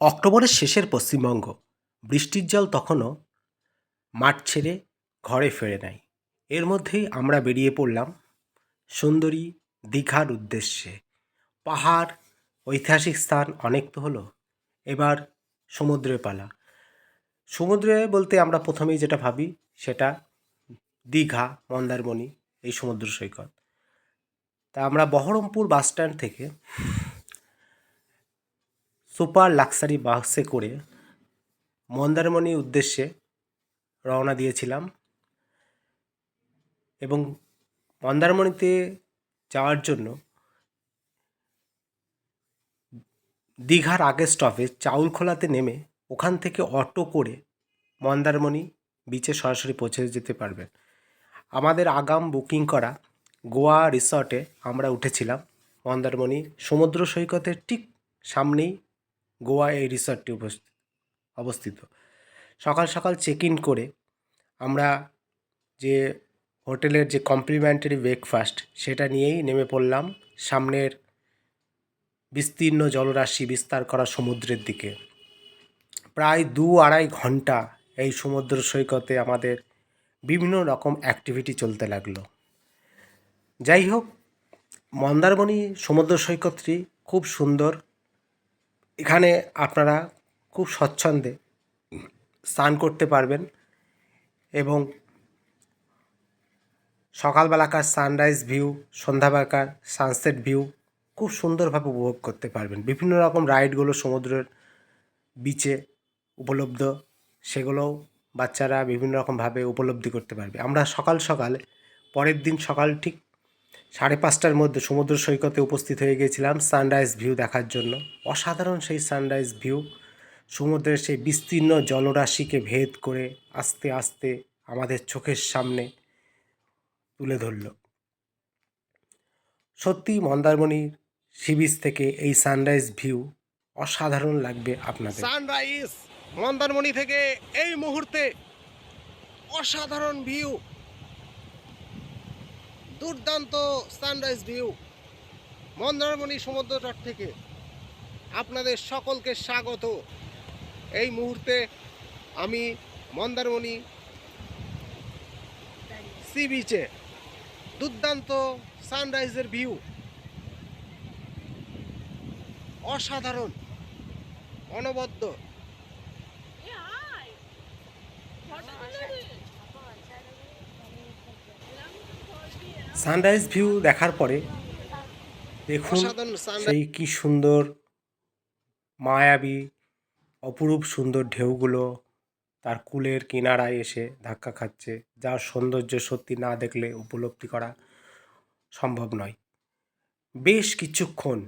অক্টোবরের শেষের পশ্চিমবঙ্গ। বৃষ্টির জল তখনও মাঠ ছেড়ে ঘরে ফেরে নাই। এর মধ্যেই আমরা বেরিয়ে পড়লাম সুন্দরী দীঘার উদ্দেশ্যে। পাহাড়, ঐতিহাসিক স্থান অনেক তো হলো। এবার সমুদ্রে পালা। সমুদ্রে বলতে আমরা প্রথমেই যেটা ভাবি সেটা দীঘা, মন্দারমণি, এই সমুদ্র সৈকত। তা আমরা বহরমপুর বাস স্ট্যান্ড থেকে সুপার লাক্সারি বাসে করে মন্দারমণি উদ্দেশ্যে রওনা দিয়েছিলাম এবং মন্দারমণিতে যাওয়ার জন্য দীঘার আগের স্টপে চাউলখোলাতে নেমে ওখান থেকে অটো করে মন্দারমণি বিচে সরাসরি পৌঁছে যেতে পারবেন। আমাদের আগাম বুকিং করা গোয়া রিসর্টে আমরা উঠেছিলাম মন্দারমণি সমুদ্র সৈকতের ঠিক সামনেই গোয়া এই রিসর্টটি উপস্থিত, অবস্থিত। সকাল সকাল চেক ইন করে আমরা যে হোটেলের যে কমপ্লিমেন্টারি ব্রেকফাস্ট সেটা নিয়েই নেমে পড়লাম সামনের বিস্তীর্ণ জলরাশি বিস্তার করা সমুদ্রের দিকে। প্রায় দু আড়াই ঘণ্টা এই সমুদ্র সৈকতে আমাদের বিভিন্ন রকম অ্যাক্টিভিটি চলতে লাগল। যাই হোক, মন্দারমণি সমুদ্র সৈকতটি খুব সুন্দর এখানে আপনারা খুব স্বচ্ছন্দে স্নান করতে পারবেন এবং সকালবেলাকার সানরাইজ ভিউ, সন্ধ্যাবেলাকার সানসেট ভিউ খুব সুন্দরভাবে উপভোগ করতে পারবেন। বিভিন্ন রকম রাইডগুলো সমুদ্রের বিচে উপলব্ধ, সেগুলোও বাচ্চারা বিভিন্ন রকমভাবে উপলব্ধি করতে পারবে। আমরা সকাল সকাল, পরের দিন সকাল ঠিক সাড়ে পাঁচটার মধ্যে সমুদ্র সৈকতে উপস্থিত হয়ে গিয়েছিলাম সানরাইজ ভিউ দেখার জন্য। অসাধারণ সেই সানরাইজ ভিউ। সমুদ্রের সেই বিস্তীর্ণ জলরাশিকে ভেদ করে আস্তে আস্তে আমাদের চোখের সামনে তুলে ধরল। সত্যি মন্দারমণির সি বিচ থেকে এই সানরাইজ ভিউ অসাধারণ লাগবে আপনাদের। সানরাইজ মন্দারমণি থেকে এই মুহূর্তে অসাধারণ ভিউ দুর্দান্ত সানরাইজ ভিউ মন্দারমণি সমুদ্র তট থেকে আপনাদের সকলকে স্বাগত। এই মুহূর্তে আমি মন্দারমণি সি বিচে দুর্দান্ত সানরাইজের ভিউ। অসাধারণ, অনবদ্য সানরাইজ ভিউ দেখার পরে দেখুন সেই কি সুন্দর মায়াবী অপরূপ সুন্দর ঢেউগুলো তার কুলের কিনারায় এসে ধাক্কা খাচ্ছে যার সৌন্দর্য সত্যি না দেখলে উপলব্ধি করা সম্ভব নয়। বেশ কিছুক্ষণ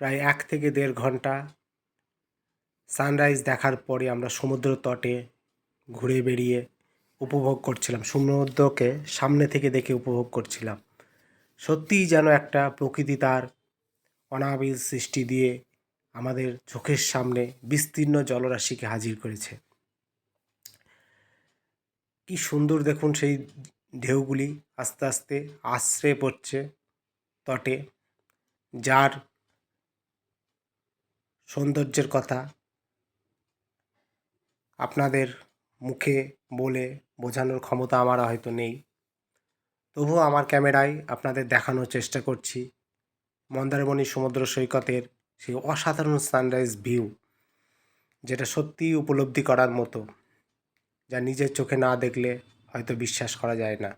প্রায় এক থেকে দেড় ঘণ্টা সানরাইজ দেখার পরে আমরা সমুদ্র তটে ঘুরে বেরিয়ে উপভোগ করছিলাম, সমুদ্রকে সামনে থেকে দেখে উপভোগ করছিলাম। সত্যিই যেন একটা প্রকৃতি তার অনাবিল সৃষ্টি দিয়ে আমাদের চোখের সামনে বিস্তীর্ণ জলরাশিকে হাজির করেছে। কি সুন্দর দেখুন সেই ঢেউগুলি আস্তে আস্তে আশ্রে পড়ছে তটে, যার সৌন্দর্যের কথা আপনাদের মুখে বলে বোঝানোর ক্ষমতা আমার হয়তো নেই। তবুও আমার ক্যামেরায় আপনাদের দেখানোর চেষ্টা করছি। মন্দারমণি সমুদ্র সৈকতের সেই অসাধারণ সানরাইজ ভিউ, যেটা সত্যিই উপলব্ধি করার মতো, যা নিজের চোখে না দেখলে হয়তো বিশ্বাস করা যায় না।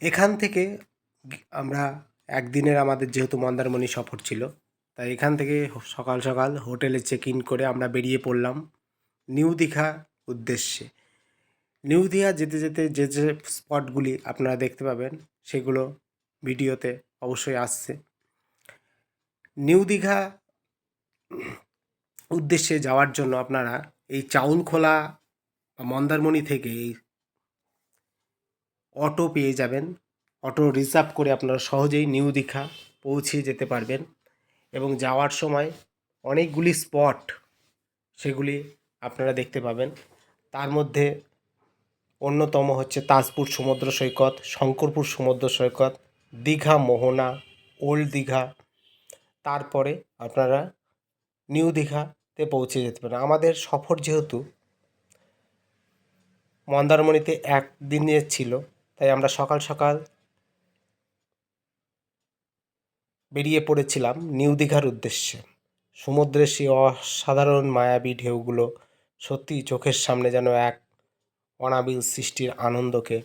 এখান থেকে আমরা একদিনের আমাদের যেহেতু মন্দারমণি সফর ছিল তাই এখান থেকে সকাল সকাল হোটেলে চেক ইন করে আমরা বেরিয়ে পড়লাম নিউ দীঘা উদ্দেশ্যে। নিউ দীঘা যেতে যেতে যে যে স্পটগুলি আপনারা দেখতে পাবেন, সেগুলো ভিডিওতে অবশ্যই আসছে। নিউ দীঘা উদ্দেশ্যে যাওয়ার জন্য আপনারা এই চাউলখোলা মন্দারমণি থেকে এই অটো পেয়ে যাবেন। অটো রিজার্ভ করে আপনারা সহজেই নিউ দীঘা পৌঁছে যেতে পারবেন। এবং যাওয়ার সময় অনেকগুলি স্পট সেগুলি আপনারা দেখতে পাবেন। তার মধ্যে অন্যতম হচ্ছে তাজপুর সমুদ্র সৈকত, শঙ্করপুর সমুদ্র সৈকত, দীঘা, মোহনা, ওল্ড দীঘা। তারপরে আপনারা নিউ দীঘাতে পৌঁছে যেতে পারেন। আমাদের সফর যেহেতু মন্দারমণিতে একদিনের ছিল, তাই আমরা সকাল সকাল বেরিয়ে পড়েছিলাম নিউ দীঘার উদ্দেশ্যে। সমুদ্রের সেই অসাধারণ মায়াবী ঢেউগুলো সত্যিই চোখের সামনে যেন এক অনাবিল সৃষ্টির আনন্দকে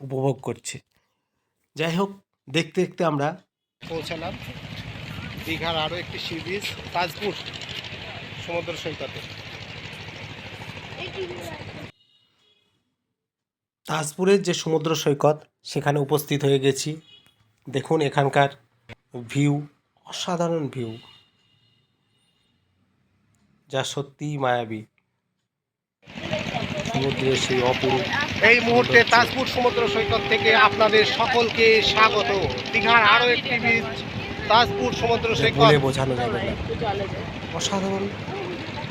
উপভোগ করছে। যাই হোক, দেখতে দেখতে আমরা পৌঁছালাম দীঘার আরও একটি সি বিচ তাজপুর সমুদ্র সৈকতে। তাজপুরের যে সমুদ্র সৈকত, সেখানে উপস্থিত হয়ে গেছি। দেখুন এখানকার ভিউ অসাধারণ ভিউ যা সত্যিই মায়াবী। সমুদ্রের সেই অপরূপ এই মুহূর্তে তাজপুর সমুদ্র সৈকত থেকে আপনাদের সকলকে স্বাগত। দীঘার আরও একটি বিচ তাজপুর সমুদ্র সৈকত। বোঝানো যাবে না। অসাধারণ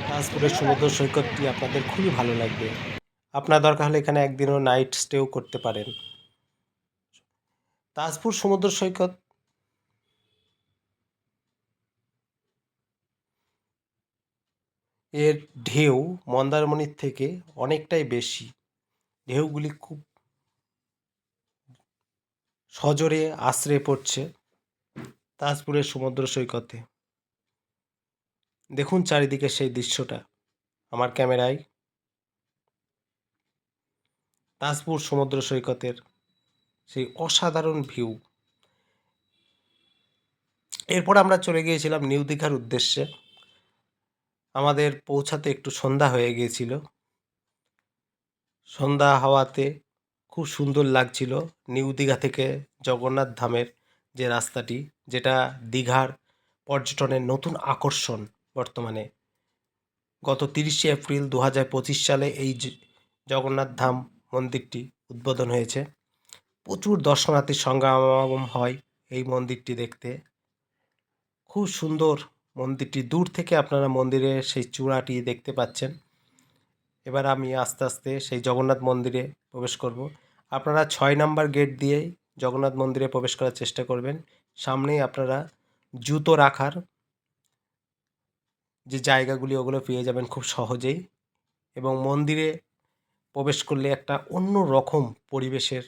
তাজপুরের সমুদ্র সৈকতটি আপনাদের খুবই ভালো লাগবে। আপনার দরকার হলে এখানে একদিনও নাইট স্টেও করতে পারেন। তাজপুর সমুদ্র সৈকত এর ঢেউ মন্দারমণির থেকে অনেকটাই বেশি। ঢেউগুলি খুব সজোরে আশ্রে পড়ছে তাজপুরের সমুদ্র সৈকতে। দেখুন চারিদিকে সেই দৃশ্যটা আমার ক্যামেরায়। তাজপুর সমুদ্র সৈকতের সেই অসাধারণ ভিউ। এরপর আমরা চলে গিয়েছিলাম নিউ দীঘার উদ্দেশ্যে। আমাদের পৌঁছাতে একটু সন্ধ্যা হয়ে গিয়েছিল। সন্ধ্যা হওয়াতে খুব সুন্দর লাগছিল নিউ দীঘা থেকে জগন্নাথ ধামের যে রাস্তাটি, যেটা দীঘার পর্যটনের নতুন আকর্ষণ বর্তমানে। গত তিরিশে এপ্রিল দু হাজার পঁচিশ সালে এই জগন্নাথ ধাম মন্দিরটি উদ্বোধন হয়েছে। প্রচুর দর্শনার্থীর সমাগম হয় এই মন্দিরটি দেখতে। খুব সুন্দর মন্দিরটি দূর থেকে আপনারা মন্দিরের সেই চূড়াটি দেখতে পাচ্ছেন। এবার আমি আস্তে আস্তে সেই জগন্নাথ মন্দিরে প্রবেশ করব। আপনারা ছয় নাম্বার গেট দিয়েই জগন্নাথ মন্দিরে প্রবেশ করার চেষ্টা করবেন। সামনেই আপনারা জুতো রাখার যে জায়গাগুলি, ওগুলো পেয়ে যাবেন খুব সহজেই। এবং মন্দিরে প্রবেশ করলে একটা অন্য রকম পরিবেশের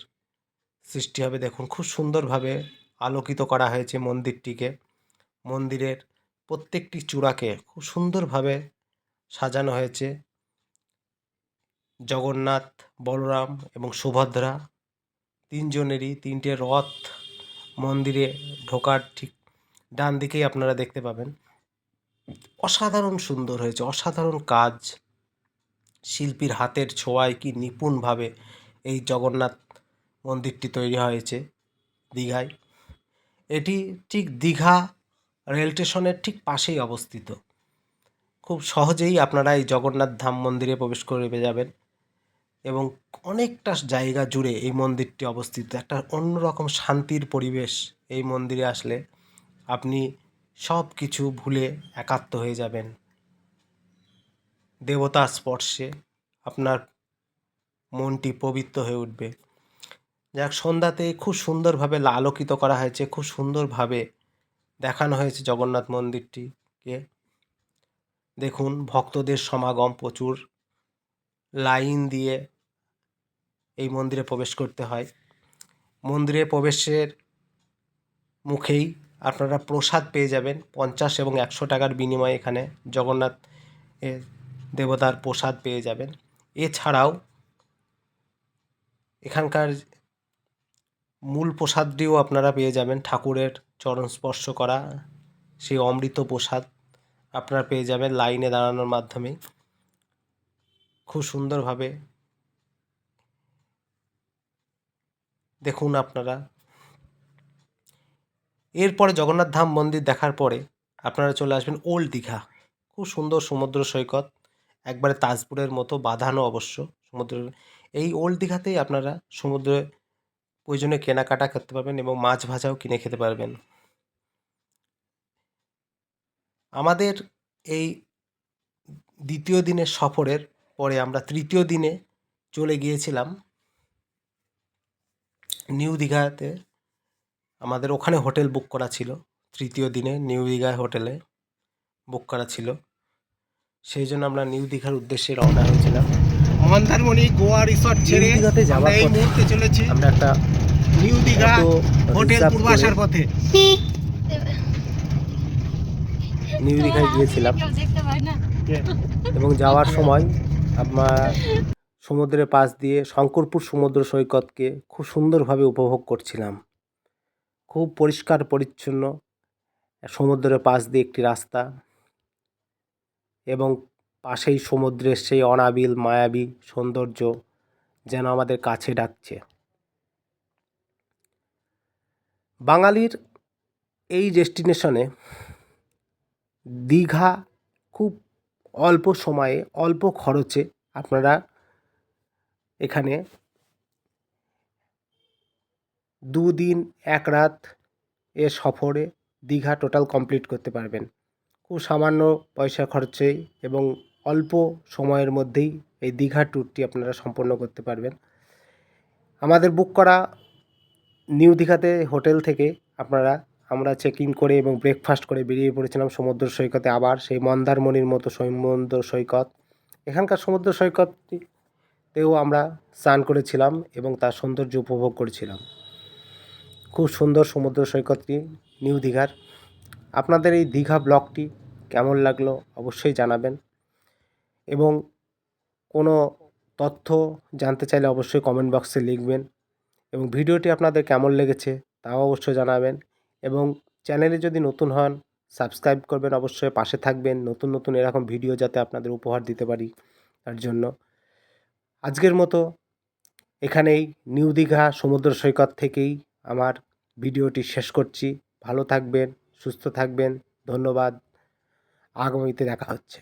সৃষ্টি হবে। দেখুন, খুব সুন্দরভাবে আলোকিত করা হয়েছে মন্দিরটিকে। মন্দিরের প্রত্যেকটি চূড়াকে খুব সুন্দরভাবে সাজানো হয়েছে। জগন্নাথ, বলরাম এবং সুভদ্রা তিনজনেরই তিনটে রথ মন্দিরে ঢোকার ঠিক ডান দিকেই আপনারা দেখতে পাবেন। অসাধারণ সুন্দর হয়েছে, অসাধারণ কাজ। শিল্পীর হাতের ছোঁয়ায় কি নিপুণভাবে এই জগন্নাথ মন্দিরটি তৈরি হয়েছে দীঘায়। এটি ঠিক দীঘা রেল স্টেশনের ঠিক পাশেই অবস্থিত। খুব সহজেই আপনারা এই জগন্নাথ ধাম মন্দিরে প্রবেশ করে যাবেন এবং অনেকটা জায়গা জুড়ে এই মন্দিরটি অবস্থিত। একটা অন্যরকম শান্তির পরিবেশ এই মন্দিরে আসলে আপনি সব কিছু ভুলে একাত্ম হয়ে যাবেন। দেবতার স্পর্শে আপনার মনটি পবিত্র হয়ে উঠবে। যাক, সন্ধ্যাতে খুব সুন্দরভাবে আলোকিত করা হয়েছে, খুব সুন্দরভাবে দেখানো হয়েছে জগন্নাথ মন্দিরটিকে। দেখুন, ভক্তদের সমাগম প্রচুর। লাইন দিয়ে এই মন্দিরে প্রবেশ করতে হয়। মন্দিরে প্রবেশের মুখেই আপনারা প্রসাদ পেয়ে যাবেন। পঞ্চাশ এবং একশো টাকার বিনিময়ে এখানে জগন্নাথ দেবতার প্রসাদ পেয়ে যাবেন। এছাড়াও এখানকার মূল প্রসাদটিও আপনারা পেয়ে যাবেন ঠাকুরের চরণ স্পর্শ করা, সেই অমৃত প্রসাদ আপনারা পেয়ে যাবেন লাইনে দাঁড়ানোর মাধ্যমে। খুব সুন্দরভাবে দেখুন আপনারা। এরপরে জগন্নাথ ধাম মন্দির দেখার পরে আপনারা চলে আসবেন ওল্ড দীঘা। খুব সুন্দর সমুদ্র সৈকত, একবারে তাজপুরের মতো, বাঁধানো অবশ্য সমুদ্র। এই ওল্ড দীঘাতেই আপনারা সমুদ্রে প্রয়োজনে কেনাকাটা করতে পারবেন এবং মাছ ভাজাও কিনে খেতে পারবেন। আমাদের এই দ্বিতীয় দিনের সফরের পরে আমরা তৃতীয় দিনে চলে গিয়েছিলাম নিউ দীঘাতে। আমাদের ওখানে হোটেল বুক করা ছিল। তৃতীয় দিনে নিউ দীঘা হোটেলে বুক করা ছিল। সেই জন্য আমরা নিউ দীঘার উদ্দেশ্যে রওনা হয়েছিলাম। মন্দারমণি গোয়া রিসর্ট ছেড়ে দীঘাতে যাওয়ার পথে মুহূর্তে চলেছি। আমরা একটা নিউ দীঘা হোটেল পথে। নিউ দীঘায় গিয়েছিলাম। দেখতে পাই না এবং যাওয়ার সময় আপনার সমুদ্রের পাশ দিয়ে শঙ্করপুর সমুদ্র সৈকতকে খুব সুন্দরভাবে উপভোগ করছিলাম। খুব পরিষ্কার পরিচ্ছন্ন সমুদ্রের পাশ দিয়ে একটি রাস্তা এবং পাশেই সমুদ্রের সেই অনাবিল মায়াবী সৌন্দর্য যেন আমাদের কাছে ডাকছে। বাঙালির এই ডেস্টিনেশনে দীঘা খুব অল্প সময়ে, অল্প খরচে আপনারা এখানে দুদিন, এক রাত এ সফরে দীঘা টোটাল কমপ্লিট করতে পারবেন। খুব সামান্য পয়সা খরচেই এবং অল্প সময়ের মধ্যেই এই দীঘা ট্যুরটি আপনারা সম্পন্ন করতে পারবেন। আমাদের বুক করা নিউ দীঘাতে হোটেল থেকে আপনারা, আমরা চেক ইন করে এবং ব্রেকফাস্ট করে বেরিয়ে পড়েছিলাম সমুদ্র সৈকতে আবার, সেই মন্দারমণির মতো সমুদ্র সৈকত। এখানকার সমুদ্র সৈকতটিতেও আমরা স্নান করেছিলাম এবং তার সৌন্দর্য উপভোগ করেছিলাম। খুব সুন্দর সমুদ্র সৈকতটি নিউ দীঘার। আপনাদের এই দীঘা ব্লগটি কেমন লাগল অবশ্যই জানাবেন। এবং কোনো তথ্য জানতে চাইলে অবশ্যই কমেন্ট বক্সে লিখবেন। এবং ভিডিওটি আপনাদের কেমন লেগেছে তাও অবশ্যই জানাবেন। এবং চ্যানেলে যদি নতুন হন, সাবস্ক্রাইব করবেন, অবশ্যই পাশে থাকবেন। নতুন নতুন এরকম ভিডিও যাতে আপনাদের উপহার দিতে পারি তার জন্য। আজকের মতো এখানেই নিউ দীঘা সমুদ্র সৈকত থেকেই আমার ভিডিওটি শেষ করছি। ভালো থাকবেন, সুস্থ থাকবেন। ধন্যবাদ। আগামীতে দেখা হচ্ছে।